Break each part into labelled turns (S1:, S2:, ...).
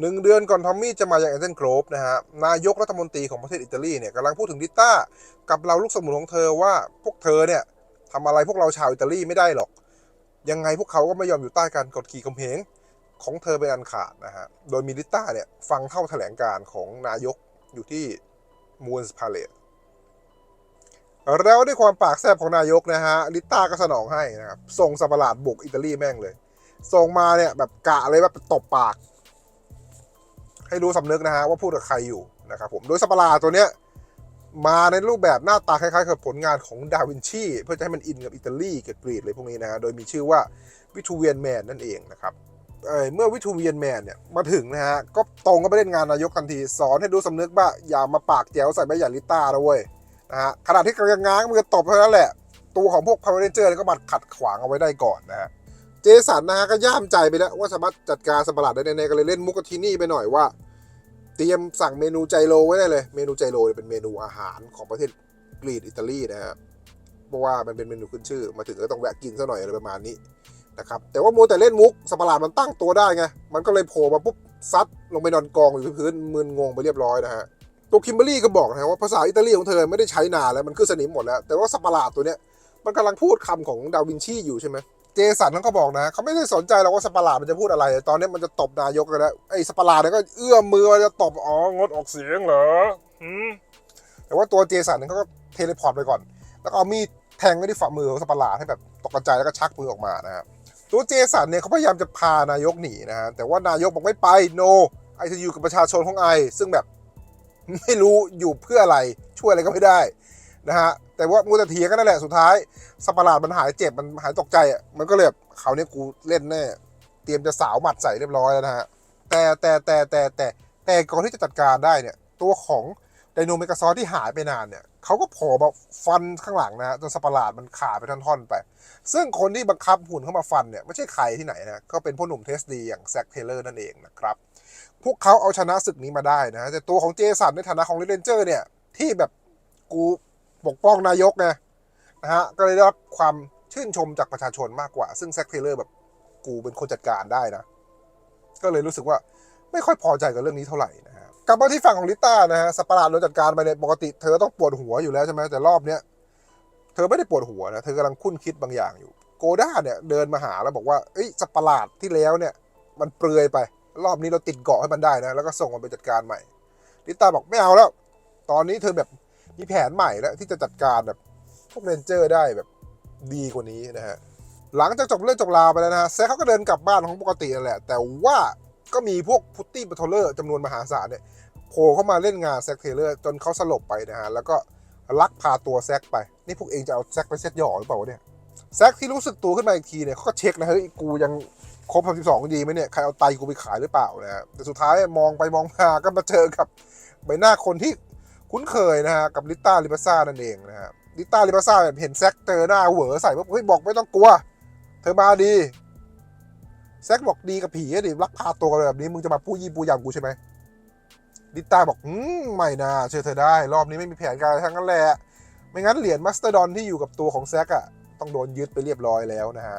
S1: หนึ่งเดือนก่อนทอมมี่จะมาอย่างเอเจนโกรฟนะฮะ นายกรัฐมนตรีของประเทศอิตาลีเนี่ยกำลังพูดถึงดิต้ากับเราลูกสมุนของเธอว่าพวกเธอเนี่ยทำอะไรพวกเราชาวอิตาลีไม่ได้หรอก ยังไงพวกเขาก็ไม่ยอมอยู่ใต้การกดขี่ข่มเหงของเธอเป็นอันขาดนะฮะ โดยมีดิต้าเนี่ยฟังเข้าแถลงการของนายกอยู่ที่มูนส์พาเลตแล้วด้วยความปากแซบของนายกนะฮะลิต้าก็สนองให้นะครับส่งสัประหลาดบุกอิตาลีแม่งเลย ส่งมาเนี่ยแบบกะเลยว่าตบปาก ให้รู้สำนึกนะฮะว่าพูดกับใครอยู่นะครับผมโดยสัตว์ประหลาตัวเนี้ยมาในรูปแบบหน้าตาคล้ายๆกับผลงานของดาวินชีเพื่อจะให้มันอินกับอิตาลีกับกรีกเลยพวกนี้นะฮะโดยมีชื่อว่าวิทูเวียนแมนนั่นเองนะครับเเมื่อวิทูเวียนแมนเนี่ยมาถึงนะฮะก็ตรงก็ไปเล่นงานนายกทันทีสอนให้รู้สำนึกว่าอย่ามาปากแจ๋วใส่ใบหยาลิต้านะเว้ยนะฮะขณะที่กำลังง้างมือตบเท่านั้นแหละ ตัวของพวกพาวเวอร์เรนเจอร์ก็มาขัดขวางเอาไว้ได้ก่อนนะฮะเจสันนะฮะก็ย่ามใจไปแล้วว่าสามารถจัดการสัตว์ปราดได้แน่ๆก็เลยเล่นมุกทีนี่ไปหน่อยว่า เตรียมสั่งเมนูใจโลไว้ได้เลย เมนูใจโลเป็นเมนูอาหารของประเทศกรีกอิตาลีนะฮะเพราะว่ามันเป็นเมนูขึ้นชื่อ มาถึงก็ต้องแวะกินซะหน่อยอะไรประมาณนี้นะครับแต่ว่าโมวแต่เล่นมุกสัประหลาดมันตั้งตัวได้ไง มันก็เลยโผล่มาปุ๊บซัดลงไปนอนกองอยู่ที่พื้นมึนงงไปเรียบร้อยนะฮะตัวคิมเบอรี่ก็บอกนะว่าภาษาอิตาลีของเธอไม่ได้ใช้นานแล้วมันคือสนิมหมดแล้ว แต่ว่าสัประหลาดตัวเนี้ยมันกำลังพูดคำของดาวินชีอยู่ใช่ไหม เจสันเขาก็บอกนะเขาไม่ได้สนใจหรอกว่าสปาร์ลาดมันจะพูดอะไร ตอนนี้มันจะตบนายกกันแล้วไอ้สปาร์ลาดเนี่ยก็เอื้อมมือมาจะตบอ๋องดออกเสียงเหรอหแต่ว่าตัวเจสันเนี่ยเขาก็เทเลพอร์ตไปก่อน แล้วก็เอามีดแทงไว้ที่ฝ่ามือของสปาร์ลาดให้แบบตกใจแล้วก็ชักปืนออกมานะครับตัวเจสันเนี่ยเขาพยายามจะพานายกหนีนะฮะแต่ว่านายกบอกไม่ไป no ไอจะอยู่กับประชาชนของไอซึ่งแบบไม่รู้อยู่เพื่ออะไรช่วยอะไรก็ไม่ได้ นะฮะแต่ว่ามูแต่เถียงกันนั่นแหละสุดท้ายสัตว์ประหลาดมันหายเจ็บมันหายตกใจอะมันก็เลยแบบเขาวเนี่ยกูเล่นแน่เตรียมจะสาวหมัดใส่เรียบร้อยแล้วนะฮะแต่แต่แต่แต่แต่แต่ก่อนที่จะจัดการได้เนี่ยตัวของไดโนเมกาซอที่หายไปนานเนี่ยเขาก็โผล่มาฟันข้างหลังนะฮะจนสัตว์ประหลาดมันขาดไปท่อนๆไป ซึ่งคนที่บังคับหุ่นเข้ามาฟันเนี่ยไม่ใช่ใครที่ไหนนะก็เป็นพ่อหนุ่มเทสดีอย่างแซคเทเลอร์นั่นเองนะครับพวกเขาเอาชนะศึกนี้มาได้นะฮะแต่ตัวของเจสันในฐานะของเรนเจอร์เนี่ยที่แบบกู ปกป้องนายกไงนะฮะก็เลยได้รับความชื่นชมจากประชาชนมากกว่า ซึ่งแซคเทเลอร์แบบกูเป็นคนจัดการได้นะ ก็เลยรู้สึกว่าไม่ค่อยพอใจกับเรื่องนี้เท่าไหร่นะฮะกลับมาที่ฝั่งของลิต้านะฮะสปาร์ลาดโดนจัดการไปเนี่ยปกติเธอต้องปวดหัวอยู่แล้วใช่ไหมแต่รอบเนี้ยเธอไม่ได้ปวดหัวนะเธอกำลังคุ้นคิดบางอย่างอยู่ โกด้าเนี่ยเดินมาหาแล้วบอกว่าเอ้ยสัตว์ประหลาดที่แล้วเนี่ย มันเปลือยไป รอบนี้เราติดเกาะให้มันได้นะแล้วก็ส่งมันไปจัดการใหม่ลิต้าบอกไม่เอาแล้ว ตอนนี้เธอแบบ มีแผนใหม่แล้วที่จะจัดการแบบพวกเรนเจอร์ได้แบบดีกว่านี้นะฮะหลังจากจบเรื่องจบราวไปแล้วนะฮะแซคเขาก็เดินกลับบ้านของปกตินั่นแหละ แต่ว่าก็มีพวกพุตตี้ป t โทเลอร์จำนวนมหาศาลเนี่ยโผล่เข้ามาเล่นงานแซคเทเลอร์จนเขาสลบไปนะฮะ แล้วก็ลักพาตัวแซคไป นี่พวกเองจะเอาแซคไปเซ็ตหย่อหรือเปล่าเนี่ยแซคที่รู้สึกตัวขึ้นมาอีกทีเนี่ยเขาก็เช็คนะเฮ้ยกูยังครบ32ดีไหมเนี่ย ใครเอาไตกูไปขายหรือเปล่านะแต่สุดท้ายมองไปมองมาก็มาเจอกับใบหน้าคนที่ คุ้นเคยนะฮะกับลิต้าลิบาซ่านั่นเองนะฮะลิต้าลิบาซ่าแบบเห็นแซกเจอหน้าเหวอใส่ปุ๊บเฮ้ยบอกไม่ต้องกลัว เธอมาดีแซกบอกดีกับผีอดิรักพาตัวกันแบบนี้มึงจะมาปู้ยี่ปูยำกูใช่ไหมลิต้าบอกอืมไม่นะเชื่อเธอได้ รอบนี้ไม่มีแผนการอะไรทั้งนั้นแหละไม่งั้นเหรียญมาสเตอร์ดอนที่อยู่กับตัวของแซกอะต้องโดนยึดไปเรียบร้อยแล้วนะฮะ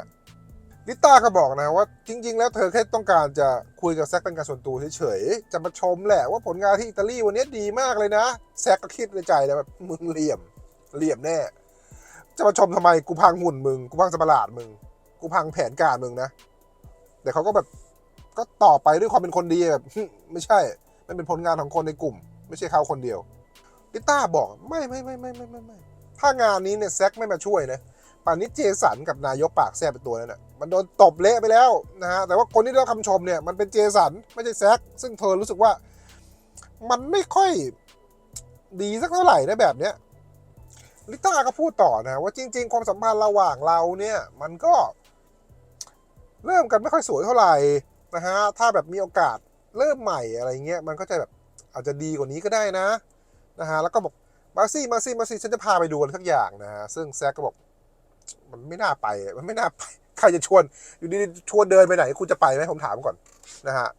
S1: ลิต้าก็บอกนะว่าจริง ๆ แล้วเธอแค่ต้องการจะคุยกับแซกเป็นการส่วนตัวเฉยๆ จะมาชมแหละว่าผลงานที่อิตาลีวันนี้ดีมากเลยนะ แซกก็คิดในใจนะแบบมึงเหลี่ยมเหลี่ยมแน่ จะมาชมทำไมกูพังหุ่นมึง กูพังสตว์ประหลาดมึง กูพังแผนการมึงนะ แต่เขาก็แบบก็ต่อไปด้วยความเป็นคนดีแบบไม่ใช่ มันเป็นผลงานของคนในกลุ่ม ไม่ใช่เขาคนเดียวลิต้าบอกไม่ไม่ไม่ไม่ไม่ไม่ไม่ถ้างานนี้เนี่ยแซกไม่มาช่วยนะป่านนี้เจสันกับนายกปากแซ่บเป็นตัวนั่นน่ะ มันโดนตบเละไปแล้วนะฮะแต่ว่าคนที่ได้รับคำชมเนี่ยมันเป็นเจสันไม่ใช่แซกซึ่งเธอรู้สึกว่ามันไม่ค่อยดีสักเท่าไหร่นะแบบเนี้ยลิต้าก็พูดต่อนะว่าจริง ๆ ความสัมพันธ์ระหว่างเราเนี่ยมันก็ เริ่มกันไม่ค่อยสวยเท่าไหร่นะฮะถ้าแบบมีโอกาสเริ่มใหม่อะไรเงี้ยมันก็จะแบบอาจจะดีกว่านี้ก็ได้นะนะฮะแล้วก็บอกมาซี่มาซี่มาซี่ฉันจะพาไปดูอะไรสักอย่างนะฮะซึ่งแซกก็บอก มันไม่น่าไปมันไม่น่าไปใครจะชวน อยู่ดีๆชวนเดินไปไหน คุณจะไปไหมผมถามก่อนนะฮะ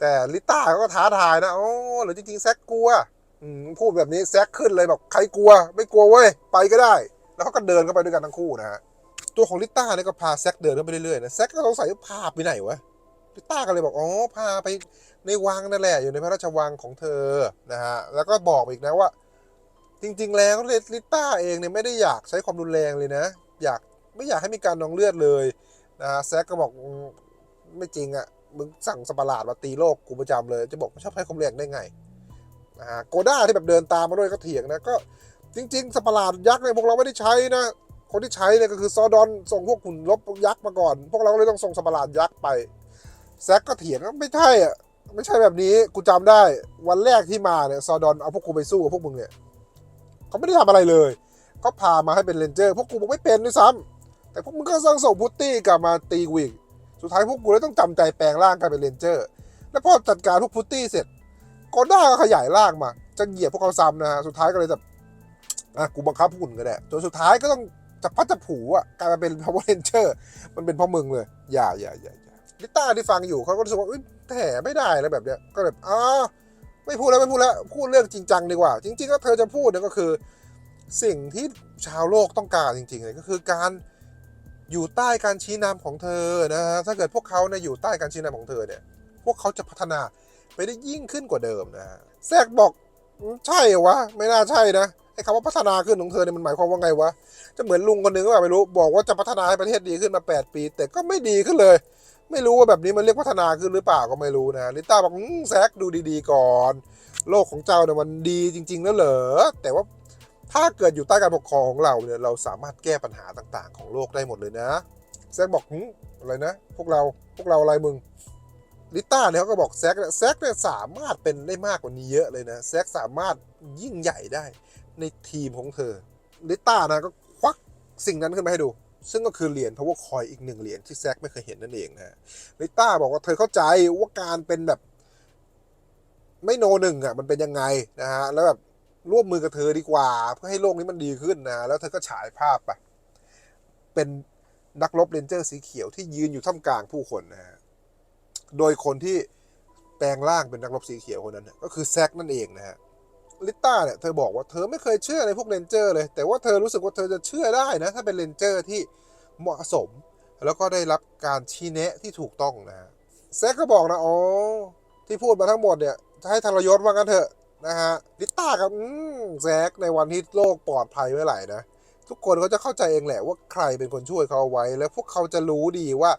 S1: แต่ลิต้าก็ท้าทายนะโอ้หรือจริงๆแซกกลัวพูดแบบนี้แซกขึ้นเลยบอกใครกลัว ไม่กลัวเว้ยไปก็ได้ แล้วเขาก็เดินเข้าไปด้วยกันทั้งคู่นะฮะตัวของลิต้าเนี่ยก็พาแซกเดินเข้าไปเรื่อยๆนะแซกก็สงสัยว่าพาไปไหนวะลิต้าก็เลยบอกอ๋อพาไปในวังนั่นแหละอยู่ในพระราชวังของเธอนะฮะแล้วก็บอกอีกนะว่า จริง ๆ แล้วลิต้าเองเนี่ยไม่ได้อยากใช้ความรุนแรงเลยนะ อยากไม่อยากให้มีการนองเลือดเลยนะแซกก็บอกไม่จริงอะ่ะมึงสั่งสปาร์ลาดมาตีโลกกูประจำเลย จะบอกไม่ชอบใช้ความแรงได้ไงนะฮะโกด้าที่แบบเดินตามมาด้วยก็เถียงนะก็จริง ๆสปาร์ลาดยักษ์เนี่ยพวกเราไม่ได้ใช้นะคนที่ใช้เนี่ยก็คือซอดอนส่งพวกหุ่นลบยักษ์มาก่อน พวกเราก็เลยต้องส่งสปาร์ลาดยักษ์ไปแซกก็เถียงว่าไม่ใช่อะไม่ใช่แบบนี้กูจำได้วันแรกที่มาเนี่ยซอดอนเอาพวกกูไปสู้กับพวกมึงเนี่ย เขาไม่ได้ทำอะไรเลยเขาพามาให้เป็นเรนเจอร์พวกกูบอกไม่เป็นด้วยซ้ำแต่พวกมึงก็สร้างส่งพุตตี้กลับมาตีกูอีกสุดท้ายพวกกูเลยต้องจำใจแปลงร่างกลายเป็นเรนเจอร์ แล้วพอจัดการพวกพุตตี้เสร็จกอนด้าก็ขยายร่างมา จะเหยียบพวกเขาซ้ำนะฮะสุดท้ายก็เลยแบบอะกูบังคับหุ่นก็ได้จนสุดท้ายก็ต้องจับพัดจับผูอะกลายมาเป็น power ranger มันเป็นพราะมึงเลย อย่าอย่าอย่าลิต้าที่ฟังอยู่เขาก็รู้สึกว่าแถไม่ได้แล้วแบบเนี้ยก็แบบอ้า ไม่พูดแล้วไม่พูดแล้วพูดเรื่องจริงจังดีกว่า จริง ๆ ก็เธอจะพูดเนี่ยก็คือ สิ่งที่ชาวโลกต้องการจริงๆเลยก็คือการอยู่ใต้การชี้นำของเธอนะฮะถ้าเกิดพวกเขาเนี่ยอยู่ใต้การชี้นำของเธอเนี่ย พวกเขาจะพัฒนาไปได้ยิ่งขึ้นกว่าเดิมนะฮะแซกบอกใช่เหรอวะไม่น่าใช่นะไอ้คำว่าพัฒนาขึ้นของเธอเนี่ยมันหมายความว่าไงวะจะเหมือนลุงคนหนึ่งก็แบบไม่รู้ บอกว่าจะพัฒนาให้ประเทศดีขึ้นมา 8 ปี แต่ก็ไม่ดีขึ้นเลย ไม่รู้ว่าแบบนี้มันเรียกพัฒนาขึ้นหรือเปล่าก็ไม่รู้นะลิต้าบอกแซกดูดีๆก่อน โลกของเจ้าเนี่ยมันดีจริง ๆ แล้วเหรอแต่ว่าถ้าเกิดอยู่ใต้การปกครองของเราเนี่ยเราสามารถแก้ปัญหาต่างๆ ของโลกได้หมดเลยนะแซกบอกหึอะไรนะ พวกเราพวกเราอะไรมึงลิต้าเนี่ยเขาก็บอกแซกเนี่ยแซกเนี่ยสามารถเป็นได้มากกว่านี้เยอะเลยนะแซกสามารถยิ่งใหญ่ได้ในทีมของเธอลิต้านะก็ควักสิ่งนั้นขึ้นมาให้ดู ซึ่งก็คือเหรียญ power coin อีกหนึ่งเหรียญที่แซกไม่เคยเห็นนั่นเองนะฮะลิต้าบอกว่าเธอเข้าใจว่าการเป็นแบบไม่โนหนึ่งอะมันเป็นยังไงนะฮะแล้วแบบร่วมมือกับเธอดีกว่า เพื่อให้โลกนี้มันดีขึ้นนะแล้วเธอก็ฉายภาพไปเป็นนักรบเรนเจอร์สีเขียวที่ยืนอยู่ท่ามกลางผู้คนนะฮะโดยคนที่แปลงร่างเป็นนักรบสีเขียวคนนั้นก็คือแซกนั่นเองนะฮะ ลิต้าเนี่ยเธอบอกว่าเธอไม่เคยเชื่อในพวกเรนเจอร์เลย แต่ว่าเธอรู้สึกว่าเธอจะเชื่อได้นะ ถ้าเป็นเรนเจอร์ที่เหมาะสม แล้วก็ได้รับการชี้แนะที่ถูกต้องนะแซกก็บอกนะอ๋อที่พูดมาทั้งหมดเนี่ยจะให้ทรยศว่ากันเถอะนะฮะลิต้ากับแซกในวันที่โลกปลอดภัยเมื่อไหร่นะทุกคนเขาจะเข้าใจเองแหละว่าใครเป็นคนช่วยเขาเอาไว้ แล้วพวกเขาจะรู้ดีว่า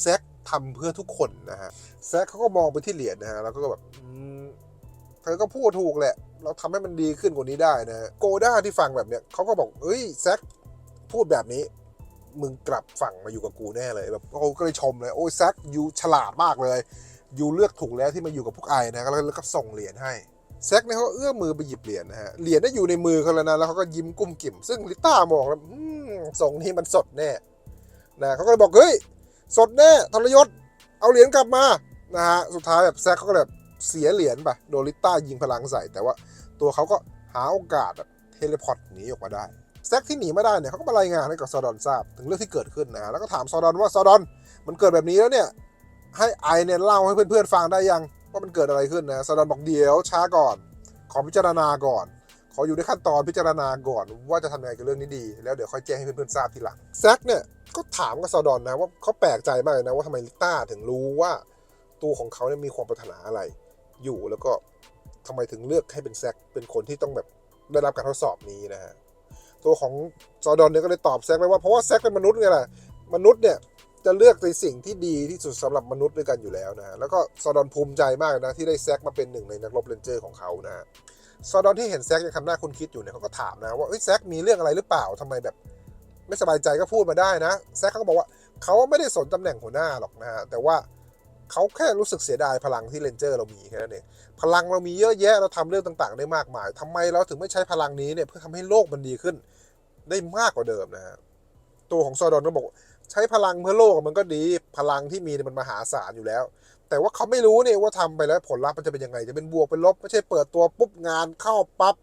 S1: แซกทำเพื่อทุกคนนะฮะแซกเขาก็มองไปที่เหรียญนะฮะแล้วก็แบบ เธอก็พูดถูกแหละ เราทำให้มันดีขึ้นกว่านี้ได้นะโกด้าที่ฟังแบบเนี้ยเขาก็บอกเอ้ยแซกพูดแบบนี้ มึงกลับฝั่งมาอยู่กับกูแน่เลยแบบเขาก็เลยชมเลยโอ้ยแซกยูฉลาดมากเลยยูเลือกถูกแล้วที่มาอยู่กับพวกไอนะแล้วแล้วก็ส่งเหรียญให้แซกเนี่ยเขาเอื้อมมือไปหยิบเหรียญนะฮะ เหรียญได้อยู่ในมือเขาแล้วนะแล้วเขาก็ยิ้มกุ้มกิ่ม ซึ่งลิต้ามองแล้วส่งนี้มันสดแน่นะเขาก็เลยบอกเฮ้ยสดแน่ทรยศ เอาเหรียญกลับมานะฮะสุดท้ายแบบแซกเขาก็แบบ เสียเหรียญไปโดลิต้ายิงพลังใส่ แต่ว่าตัวเขาก็หาโอกาสเทเลพอร์ตหนีออกมาได้แซกที่หนีไม่ได้เนี่ยเขาก็มารายงานให้กับซอดอนทราบถึงเรื่องที่เกิดขึ้นนะฮะแล้วก็ถามซอดอนว่าซอดอนมันเกิดแบบนี้แล้วเนี่ยให้ไอเนี่ยเล่าให้เพื่อนๆฟังได้ยังว่ามันเกิดอะไรขึ้นนะซาดอนบอกเดี๋ยวช้าก่อน ขอพิจารณาก่อน ขออยู่ในขั้นตอนพิจารณาก่อนว่าจะทำยังไงกับเรื่องนี้ดีแล้วเดี๋ยวค่อยแจ้งให้เพื่อนๆทราบทีหลังแซกเนี่ยก็ถามกับซาดอนนะว่าเขาแปลกใจมากเลยนะว่าทำไมลิต้าถึงรู้ว่าตัวของเขาเนี่ยมีความปรารถนาอะไร อยู่แล้วก็ทำไมถึงเลือกให้เป็นแซกเป็นคนที่ต้องแบบได้รับการทดสอบนี้นะฮะตัวของซาดอนเนี่ยก็เลยตอบแซกไปว่าเพราะว่าแซกเป็นมนุษย์ไงล่ะมนุษย์เนี่ยจะเลือกในสิ่งที่ดีที่สุดสำหรับมนุษย์ด้วยกันอยู่แล้วนะฮะแล้วก็ซอดอนภูมิใจมากนะที่ได้แซกมาเป็นหนึ่งในนักรบเรนเจอร์ของเขานะฮะซอดอนที่เห็นแซกยังทำหน้าคุณคิดอยู่เนี่ยเขาก็ถามนะว่าแซกมีเรื่องอะไรหรือเปล่าทำไมแบบ ไม่สบายใจก็พูดมาได้นะ แซกเขาก็บอกว่าเขาไม่ได้สนตำแหน่งหัวหน้าหรอกนะฮะแต่ว่า เขาแค่รู้สึกเสียดายพลังที่เรนเจอร์เรามีแค่นั้นเองพลังเรามีเยอะแยะเราทำเรื่องต่างๆ ได้มากมายทำไมเราถึงไม่ใช้พลังนี้เนี่ยเพื่อทำให้โลกมันดีขึ้น ได้มากกว่าเดิมนะฮะตัวของซอดอนก็บอกใช้พลังเพื่อโลกมันก็ดีพลังที่มีมันมหาศาลอยู่แล้ว แต่ว่าเขาไม่รู้เนี่ยว่าทำไปแล้วผลลัพธ์มันจะเป็นยังไงจะเป็นบวกเป็นลบไม่ใช่เปิดตัวปุ๊บงานเข้าปั๊บ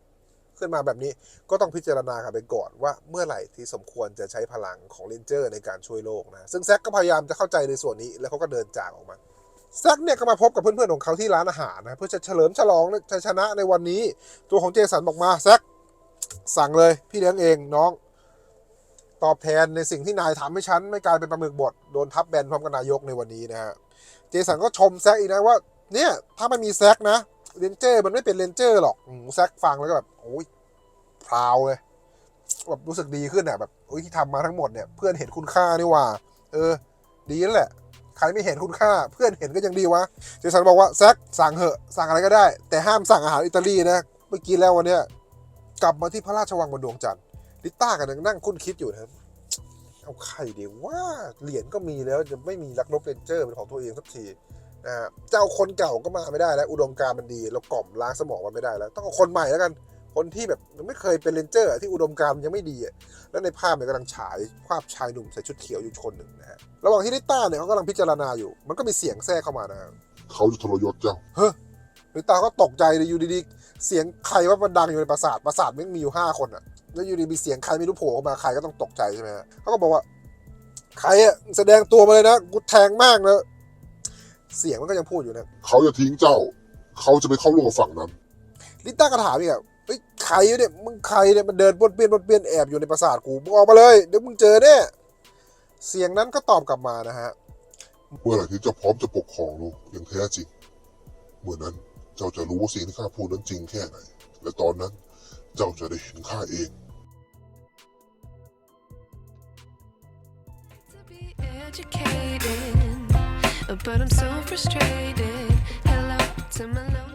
S1: ขึ้นมาแบบนี้ก็ต้องพิจารณากันไปก่อนว่าเมื่อไหร่ที่สมควรจะใช้พลังของเลนเจอร์ในการช่วยโลกนะ ซึ่งแซกก็พยายามจะเข้าใจในส่วนนี้แล้วเขาก็เดินจากออกมา แซกเนี่ยก็มาพบกับเพื่อนๆของเขาที่ร้านอาหารนะเพื่อจะเฉลิมฉลองชัยชนะในวันนี้ ตัวของเจสันบอกมาแซกสั่งเลยพี่เลี้ยงเองน้อง ตอบแทนในสิ่งที่นายทำให้ฉันไม่กลายเป็นปลาหมึกบดโดนทับแบนพร้อมกับนายกในวันนี้นะฮะเจสันก็ชมแซกอีกนะว่า เนี่ยถ้ามันมีแซกนะเรนเจอร์มันไม่เป็นเรนเจอร์หรอกแซกฟังแล้วก็แบบโอ้ยพราวเลยแบบรู้สึกดีขึ้นอะแบบโอ้ยที่ทำมาทั้งหมดเนี่ยเพื่อนเห็นคุณค่านี่ว่า เออ ดีนั่นแหละ ครไม่เห็นคุณค่า เพื่อนเห็นก็ยังดีวะเจสันบอกว่าแซกสั่งเหอะสั่งอะไรก็ได้ แต่ห้ามสั่งอาหารอิตาลีนะเมื่อกี้แล้ววันเนี้ยกลับมาที่พระราชวังบนดวงจันทร์ลิต้ากันยังนั่งคุ้นคิดอยู่นะเอาใครดีว่าเหรียญก็มีแล้วจะไม่มีนักรบเรนเจอร์เป็นของตัวเองสักทีนะฮะเจ้าคนเก่าก็มาไม่ได้แล้ว อุดมการณ์มันดีเรากล่อมล้างสมองมันไม่ได้แล้ว ต้องเอาคนใหม่แล้วกัน คนที่แบบยังไม่เคยเป็นเรนเจอร์อะที่อุดมการณ์มันยังไม่ดีอะแล้วในภาพเนี่ยกำลังฉายภาพชายหนุ่มใส่ชุดเขียวอยู่คนหนึ่งนะฮะระหว่างที่ลิต้าเนี่ยเขากำลังพิจารณาอยู่ มันก็มีเสียงแทรกเข้ามานะฮะ
S2: เขาจะทรยศเจ้า
S1: ลิต้าก็ตกใจเลยอยู่ดีๆเสียงใครว่ามันดังอยู่ในปราสาทปราสาทมันมีอยู่ห้าคนอะแล้วอยู่ดีมีเสียงใครไม่รู้โผล่เข้ามาใครก็ต้องตกใจใช่ไหมฮะเขาก็บอกว่าใครอะแสดงตัวมาเลยนะกูแทงมากนะเสียงมันก็ยังพูดอยู่นะ
S2: เขาจะทิ้งเจ้า เขาจะไปเข้าร่วมกับฝั่งนั้น
S1: ลิต้าก็ถามอีกอะ เฮ้ยใครวะเนี่ยมึงใครเนี่ยมันเดินบนเปียนบนเปียนแอบอยู่ในปราสาทกูมึงออกมาเลยเดี๋ยวมึงเจอแน่เสียงนั้นก็ตอบกลับมานะฮะ
S2: เมื่อไหร่ที่เจ้าพร้อมจะปกครองโลกอย่างแท้จริงเมื่อนั้นเจ้าจะรู้ว่าสิ่งที่ข้าพูดนั้นจริงแค่ไหน และตอนนั้นเจ้าจะได้เห็นข้าเอง
S3: to be educated, but I'm so frustrated. Hello to my lonely.